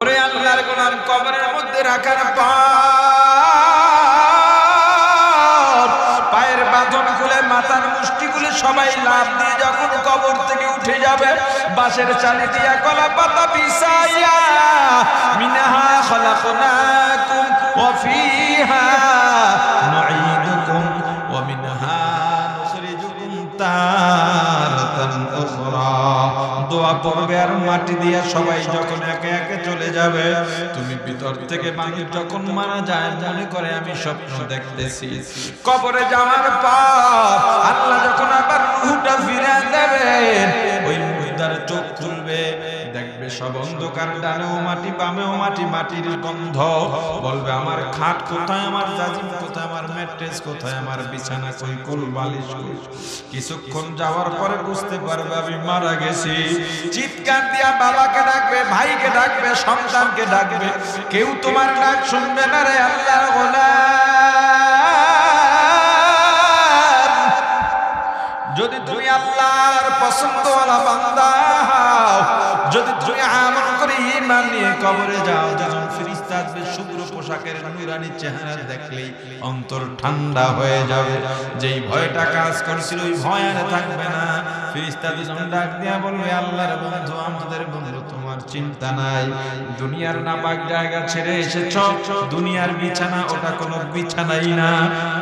ওরে আল্লাহর গোলাম কবরের মধ্যে রাখার পর পায়ের বাঁধন খুলে মাথার মুষ্টিগুলো সবাই লাভ দিয়ে যখন কবর থেকে উঠে যাবে, বাঁশের চালি দিয়া কলা পাতা বিছাইয়া, মিনাহা খলাকনাকুম ওয়া ফিহা। দোয়া পড়বে আর মাটি দিয়ে সবাই যখন একে একে চলে যাবে, তুমি ভিতর থেকে মানুষ যখন মারা যায়, মনে করে আমি স্বপ্ন দেখতেছি। কবরে যাওয়ার পর আল্লাহ যখন আবার রুহটা সব অন্ধকার ডানেও মাটি, বামেও মাটি, মাটির গন্ধ। বলবে, আমার খাট কোথায়? আমার জাজিম কোথায়? আমার ম্যাট্রেস কোথায়? আমার বিছানা কই? কোল বালিশ কই? কিছুক্ষণ যাওয়ার পরে বুঝতে পারবে, আমি মারা গেছি। চিৎকার দিয়া বাবাকে ডাকবে, ভাইকে ডাকবে, সন্তানকে ডাকবে। কেউ তোমার ডাক শুনবে না রে আল্লাহ গোলাম। কবরে যাও, যখন ফিরিস্তাদের আসবে শুভ্র পোশাকের নুরানি চেহারা দেখলেই অন্তর ঠান্ডা হয়ে যাবে। যেই ভয়টা কাজ করছিল, ওই ভয় আর থাকবে না। ফিরিস্তাদের ডাক দিয়া বলবে, আল্লাহর বন্ধু, আমাদের বন্ধু, তোমার চিন্তা নাই। দুনিয়ার নাপাক জায়গা ছেড়ে এসেছ। দুনিয়ার বিছানা, ওটা কোনো বিছানাই না।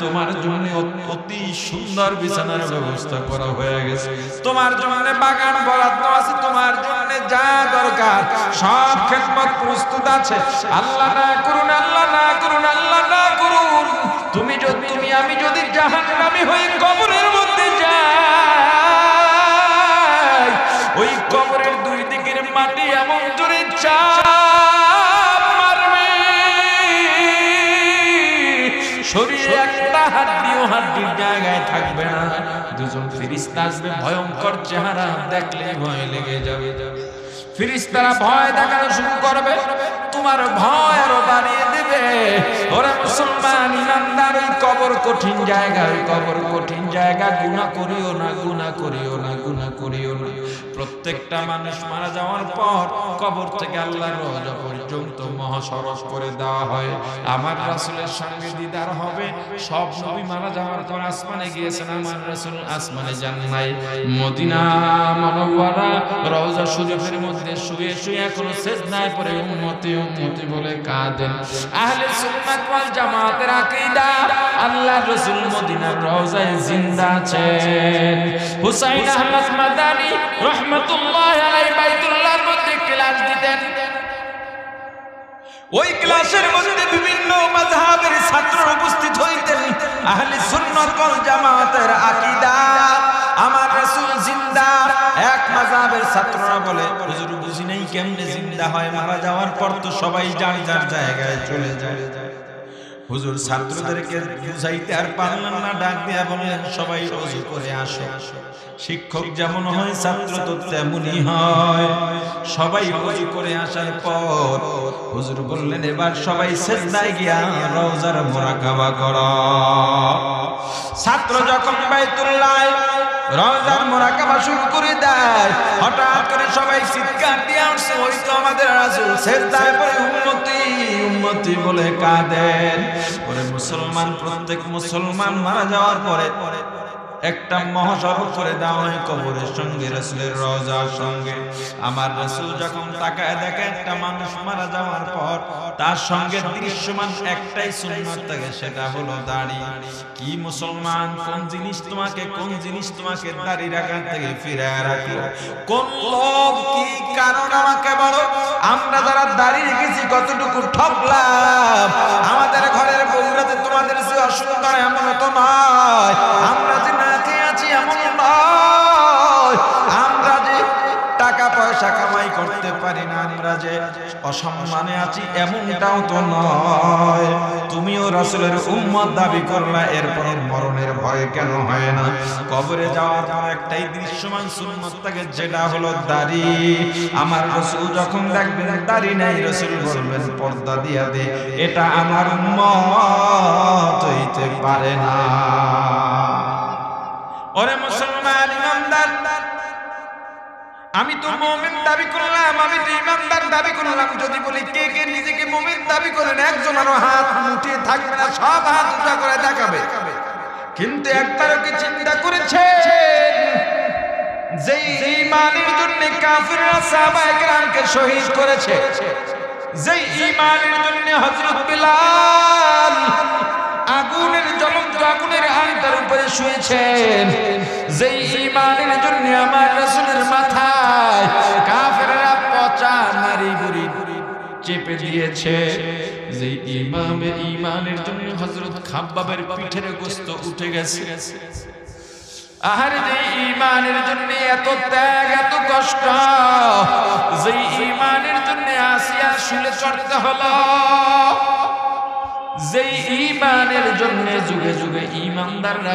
তোমার জন্য অতি সুন্দর বিছানার ব্যবস্থা করা হয়ে গেছে। তোমার জন্য বাগান, বরাদ্দ আছে। তোমার জন্য যা দরকার, সব খেদমত প্রস্তুত আছে। আল্লাহ না করুন, আল্লাহ না করুন, আল্লাহ না করুন। তুমি যদি তুমি, আমি যদি জাহান্নামী হই, কবরের মধ্যে যাই, ওই দিকের মাটি এমন জোরে চাপ মারবে। শরীরে একটা হাড্ডিও হাড্ডির জায়গায় থাকবে না। দুজন ফিরিস্তা আসবে, ভয়ঙ্কর চেহারা দেখলে ভয় লেগে যাবে। ফিরিস্তারা ভয় দেখানো শুরু করবে। তোমার ভয় আরও বাড়িয়ে দেবে। ওরা মুসলমান, ইমানদার, ওই কবর কঠিন জায়গা, ওই কবর কঠিন জায়গা, গুনাহ করিও না, গুনাহ করিও না, গুনাহ করিও না। প্রত্যেকটা মানুষ মারা যাওয়ার পর কবর থেকে আল্লাহর রওজা পর্যন্ত মহাসড়ক করে দেওয়া হয়। আমার রাসূলের সঙ্গে দিদার হবে। সব নবী মারা যাওয়ার পর আসমানে গিয়েছেন আমার রাসূল, আসমানে যান নাই। মদিনা মনওয়ারা রওজা শরীফের মধ্যে শুয়ে শুয়ে এখনও সেজদায় পড়ে উম্মতি উম্মতি বলে কাঁদেন। আহলে সুন্নাত ওয়াল জামাতের আকীদা আল্লাহর রাসূল মদিনার রওজায় জিন্দা আছেন। হুসাইন আহমদ মাদানী রহমাতুল্লাহ আলাইহি বাইতুল্লাহর মধ্যে ক্লাস দিতেন। ওই ক্লাসের মধ্যে বিভিন্ন মাযহাবের ছাত্র উপস্থিত হইতেন। আহলে সুন্নাত ওয়াল জামাতের আকীদা। এক মাযহাবের ছাত্ররা বলে, হুজুর, বুঝি নাই কেমনে জিন্দা হয়? মারা যাওয়ার পর তো সবাই যার যার জায়গায় চলে যায়। হুজুর ছাত্রদেরকে বুঝাইতে আর পারলেন না, ডাক দিয়া বললেন, সবাই অজু করে আসো। শিক্ষক যেমন হয় ছাত্র তো তেমনই হয়। সবাই অজু করে আসার পর হুজুর বললেন, এবার সবাই সেজদায় গিয়া রওজার মোরাকাবা কর। ছাত্র যখন বাইতুল্লাহ রওজার মোরাকাবা শুরু করে দেয়। হঠাৎ করে সবাই চিৎকার দিয়ে আসছে, ওই তো আমাদের রাসূল, সেজদায় পড়ে উম্মতি উম্মতি বলে কাঁদেন। ওরে মুসলমান, প্রত্যেক মুসলমান মারা যাওয়ার পরে একটা মহাসড়ক করে দেওয়া হয় কবরের সঙ্গে রসুলের রওজার সঙ্গে। আমার রসুল যখন তাকায় দেখে একটা মানুষ মারা যাওয়ার পর, তার সঙ্গে দৃশ্যমান একটাই সুন্নত থাকে, সেটা হলো দাড়ি। কি মুসলমান, কোন জিনিস তোমাকে, কোন জিনিস তোমাকে দাড়ি রাখার থেকে ফিরে রাখল? কোন লোক কি কারণ আমাকে বলো? আমরা যারা দাড়ি রেখেছি, কতটুকু ঠকলাম আমাদের ঘরের বউরাতে তোমাদের যে অসুন্দর এমন তো নয়। পারি না আমরা যে অসম্মানে আছি এমনটাও তো নয়। তুমিও রাসূলের উম্মত দাবি করলা, এরপর মরণের ভয় কেন হয় না? কবরে যাওয়ার পর একটাই দৃশ্যমান সুন্নত থাকে, যেটা হলো দাড়ি। আমার রাসূল যখন দেখবেন দাড়ি নাই, রাসূল বলবেন, পর্দা দিয়া দে, এটা আমার উম্মত হইতে পারে না। ওরে মুসলমান ইমানদার আমি তো মুমিন দাবি করলাম আমি তো ইমানদার দাবি করলাম। যদি বলি কে কে নিজেকে মুমিন দাবি করেন একজন আরও হাত মুঠিয়ে থাকবে না সব হাত উঁচা করে দেখাবে। কিন্তু একবারও কি চিন্তা করেছে যেই ইমানের জন্য কাফিররা সাহাবায়ে কেরামকে শহীদ করেছে যেই ইমানের জন্য হযরত বিলাল আগুনের জ্বলন্ত আগুনের আলতার উপরে শুয়েছেন। যেই ইমানের জন্য আমার রাসূলের মাথায় কাফেররা পচা নারী বুড়ি চেপে দিয়েছে। যে ইমামের ইমানের জন্য হযরত খাব্বাবের পিঠের গোস্ত উঠে গেছে। আহার যে ইমানের জন্য এত ত্যাগ, এত কষ্ট যে ইমানের জন্য আসিয়া শুলে চড়তে হলো। যে ইমানের জন্য যুগে যুগে ইমানদাররা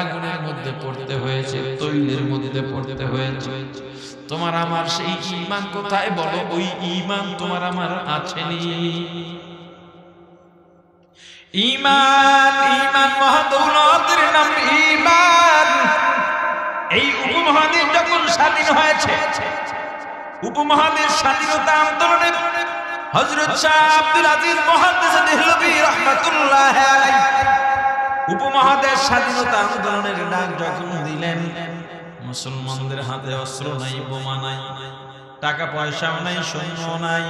আগুনের মধ্যে পড়তে হয়েছে তোমার আমার সেই ইমান কোথায় বলো? ওই তোমার আমার মহাদৌলতের নাম এই উপমহাদেশ যখন স্বাধীন হয়েছে, উপমহাদেশ স্বাধীনতা আন্দোলনে হযরত শাহ আব্দুল আজিজ উপমহাদেশ স্বাধীনতা আন্দোলনের ডাক যখন দিলেন, মুসলমানদের হাতে অস্ত্র নাই, বোমা নাই, টাকা পয়সাও নাই সৈন্য নাই,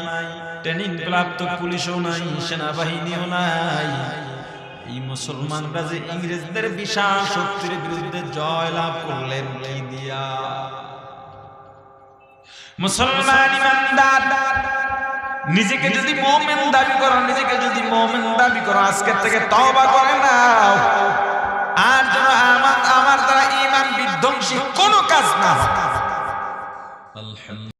ট্রেনিং প্রাপ্ত পুলিশও নাই, সেনাবাহিনীও নাই। এই মুসলমানরা যে ইংরেজদের বিশাল শক্তির বিরুদ্ধে জয় লাভ করলেন, কি দিয়া? মুসলমান ইমানদার নিজেকে যদি মোমেন দাবি করো, নিজেকে যদি মোমেন দাবি করো আজকে থেকে তবা করে নাও। আর যেন আমার আমার দ্বারা ইমান বিধ্বংসী কোনো কাজ না হয়।